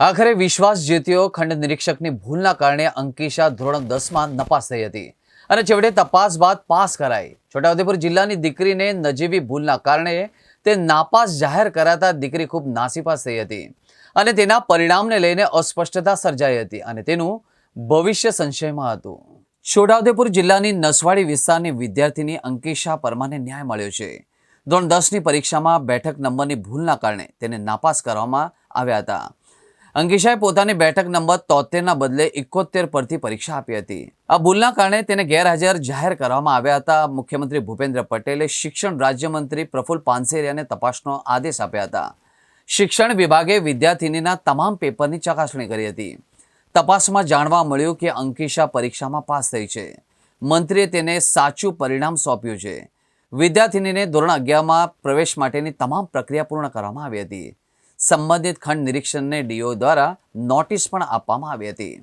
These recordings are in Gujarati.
આખરે વિશ્વાસ જીત્યો, ખંડ નિરીક્ષકની ભૂલના કારણે અંકિશા ધોરણ દસમાં નપાસ થઈ હતી. અને છેવટે તપાસ બાદ પાસ કરાઈ. છોટાઉદેપુર જિલ્લાની દીકરીને નજીવી ભૂલના કારણે તે નાપાસ જાહેર કરાતા દીકરી ખૂબ નાસીપાસ થઈ હતી. અને તેના પરિણામને લઈને અસ્પષ્ટતા સર્જાઈ હતી અને તેનું ભવિષ્ય સંશયમાં હતું. છોટાઉદેપુર જિલ્લાની નસવાડી વિસ્તારની વિદ્યાર્થીની અંકિશા પરમાને ન્યાય મળ્યો છે. ધોરણ દસની પરીક્ષામાં બેઠક નંબરની ભૂલના કારણે તેને નાપાસ કરવામાં આવ્યા હતા. અંકિશાએ પોતાની બેઠક નંબર તોતેરના બદલે ઇકોતેર પરથી પરીક્ષા આપી હતી. આ ભૂલના કારણે તેને ગેરહાજર જાહેર કરવામાં આવ્યા હતા. મુખ્યમંત્રી ભૂપેન્દ્ર પટેલે શિક્ષણ રાજ્યમંત્રી પ્રફુલ પાનસેરિયાને તપાસનો આદેશ આપ્યા હતા. શિક્ષણ વિભાગે વિદ્યાર્થિનીના તમામ પેપરની ચકાસણી કરી હતી. તપાસમાં જાણવા મળ્યું કે અંકિશા પરીક્ષામાં પાસ થઈ છે. મંત્રીએ તેને સાચું પરિણામ સોંપ્યું છે. વિદ્યાર્થિનીને ધોરણ અગિયારમાં પ્રવેશ માટેની તમામ પ્રક્રિયા પૂર્ણ કરવામાં આવી હતી. સંબંધિત ખંડ નિરીક્ષણને ડીઓ દ્વારા નોટિસ પણ આપવામાં આવી હતી.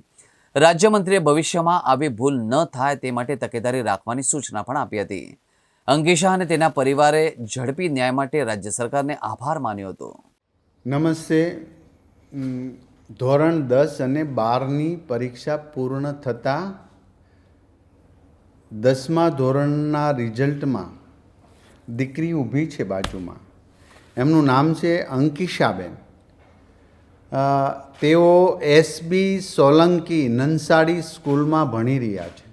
રાજ્યમંત્રીએ ભવિષ્યમાં આવી ભૂલ ન થાય તે માટે તકેદારી રાખવાની સૂચના પણ આપી હતી. અંકિશા અને તેના પરિવારે ઝડપી ન્યાય માટે રાજ્ય સરકારને આભાર માન્યો હતો. નમસ્તે. ધોરણ દસ અને બારની પરીક્ષા પૂર્ણ થતાં દસમા ધોરણના રિઝલ્ટમાં દીકરી ઊભી છે બાજુમાં. એમનું નામ છે અંકિશાબેન તેઓ એસબી સોલંકી નંસાડી સ્કૂલમાં ભણી રહ્યા છે.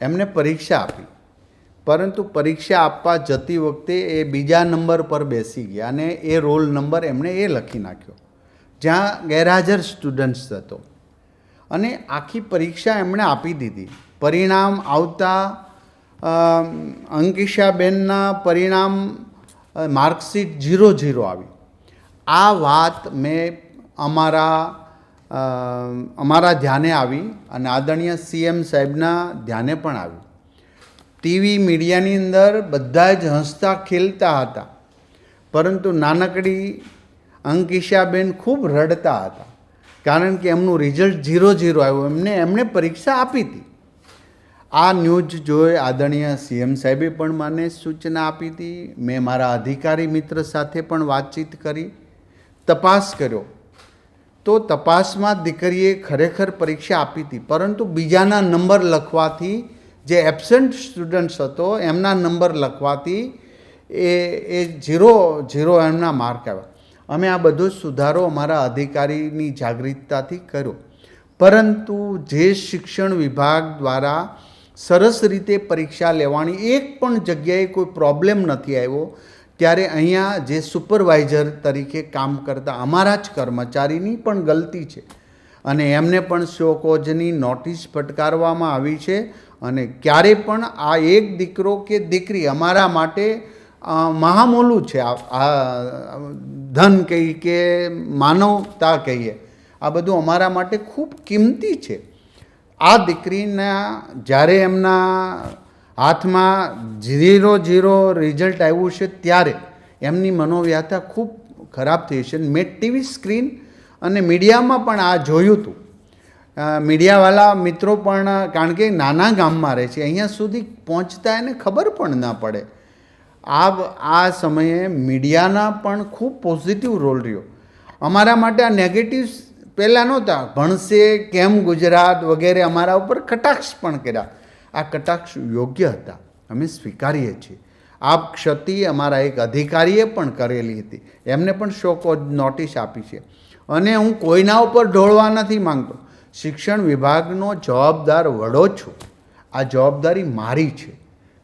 એમને પરીક્ષા આપી. પરંતુ પરીક્ષા આપવા જતી વખતે એ બીજા નંબર પર બેસી ગયા અને એ રોલ નંબર એમણે એ લખી નાખ્યો, જ્યાં ગેરહાજર સ્ટુડન્ટ્સ હતો. અને આખી પરીક્ષા એમણે આપી દીધી. પરિણામ આવતા અંકિશાબેનના પરિણામ માર્કશીટ ઝીરો ઝીરો આવી. આ વાત મેં અમારા અમારા ધ્યાને આવી અને આદરણીય સીએમ સાહેબના ધ્યાને પણ આવી. ટીવી મીડિયાની અંદર બધા જ હસતા ખેલતા હતા. પરંતુ નાનકડી અંકિશાબેન ખૂબ રડતા હતા. કારણ કે એમનું રિઝલ્ટ ઝીરો ઝીરો આવ્યું. એમને, એમણે પરીક્ષા આપી હતી. આ ન્યૂઝ જોઈ આદરણીય સીએમ સાહેબે પણ મને સૂચના આપી હતી. મેં મારા અધિકારી મિત્ર સાથે પણ વાતચીત કરી. તપાસ કર્યો. તો તપાસમાં દીકરીએ ખરેખર પરીક્ષા આપી હતી, પરંતુ બીજાના નંબર લખવાથી જે એબસન્ટ સ્ટુડન્ટ્સ હતો, એમના નંબર લખવાથી એ એ ઝીરો ઝીરો એમના માર્ક આવ્યા. અમે આ બધો સુધારો અમારા અધિકારીની જાગૃતતાથી કર્યો. પરંતુ જે શિક્ષણ વિભાગ દ્વારા સરસ રીતે પરીક્ષા લેવાની એક પણ જગ્યાએ કોઈ પ્રોબ્લેમ નથી આવ્યો, ત્યારે અહીંયા જે સુપરવાઇઝર તરીકે કામ કરતા અમારા જ કર્મચારીની પણ ગલતી છે. અને એમને પણ શોકોજની નોટિસ ફટકારવામાં આવી છે અને ક્યારે પણ આ એક દીકરો કે દીકરી અમારા માટે મહામોલું છે. આ, ધન કહી કે માનવતા કહીએ. આ બધું અમારા માટે ખૂબ કિંમતી છે. આ દીકરીના જ્યારે એમના હાથમાં ઝીરો ઝીરો રિઝલ્ટ આવ્યું છે ત્યારે એમની મનોવ્યથા ખૂબ ખરાબ થઈ છે. મેં ટીવી સ્ક્રીન અને મીડિયામાં પણ આ જોયું હતું. મીડિયાવાળા મિત્રો પણ, કારણ કે નાના ગામમાં રહે છે, અહીંયા સુધી પહોંચતા એને ખબર પણ ના પડે. આ આ સમયે મીડિયાના પણ ખૂબ પોઝિટિવ રોલ રહ્યો. અમારા માટે આ નેગેટિવ પહેલાં નહોતા. ભણશે, કેમ ગુજરાત વગેરે અમારા ઉપર કટાક્ષ પણ કર્યા. આ કટાક્ષ યોગ્ય હતા. અમે સ્વીકારીએ છીએ. આ ક્ષતિ અમારા એક અધિકારીએ પણ કરેલી હતી. એમને પણ શોકો નોટિસ આપી છે. અને હું કોઈના ઉપર ઢોળવા નથી માંગતો. શિક્ષણ વિભાગનો જવાબદાર વડો છું. આ જવાબદારી મારી છે.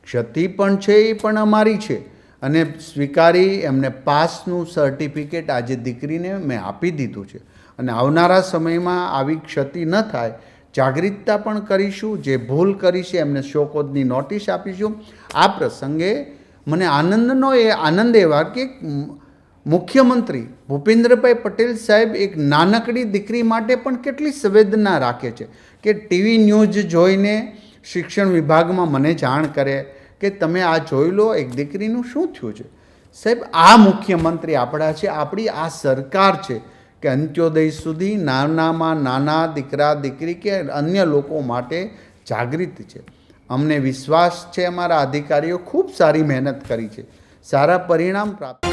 ક્ષતિ પણ છે, એ પણ અમારી છે. અને સ્વીકારી એમને પાસનું સર્ટિફિકેટ આજે દીકરીને મેં આપી દીધું છે. અને આવનારા સમયમાં આવી ક્ષતિ ન થાય, જાગૃતતા પણ કરીશું, જે ભૂલ કરી છે એમને શોકોદની નોટિસ આપીશું. આ પ્રસંગે મને આનંદનો એ આનંદ એવા કે મુખ્યમંત્રી ભૂપેન્દ્રભાઈ પટેલ સાહેબ એક નાનકડી દીકરી માટે પણ કેટલી સંવેદના રાખે છે કે ટીવી ન્યૂઝ જોઈને શિક્ષણ વિભાગમાં મને જાણ કરે કે તમે આ જોઈ લો, એક દીકરીનું શું થયું છે? સાહેબ, આ મુખ્યમંત્રી આપણા છે, આપણી આ સરકાર છે. કે અંત્યોદય સુધી નાનામાં નાના દીકરા દીકરી કે અન્ય લોકો માટે જાગૃત છે. અમને વિશ્વાસ છે અમારા અધિકારીઓ ખૂબ સારી મહેનત કરી છે. સારા પરિણામ પ્રાપ્ત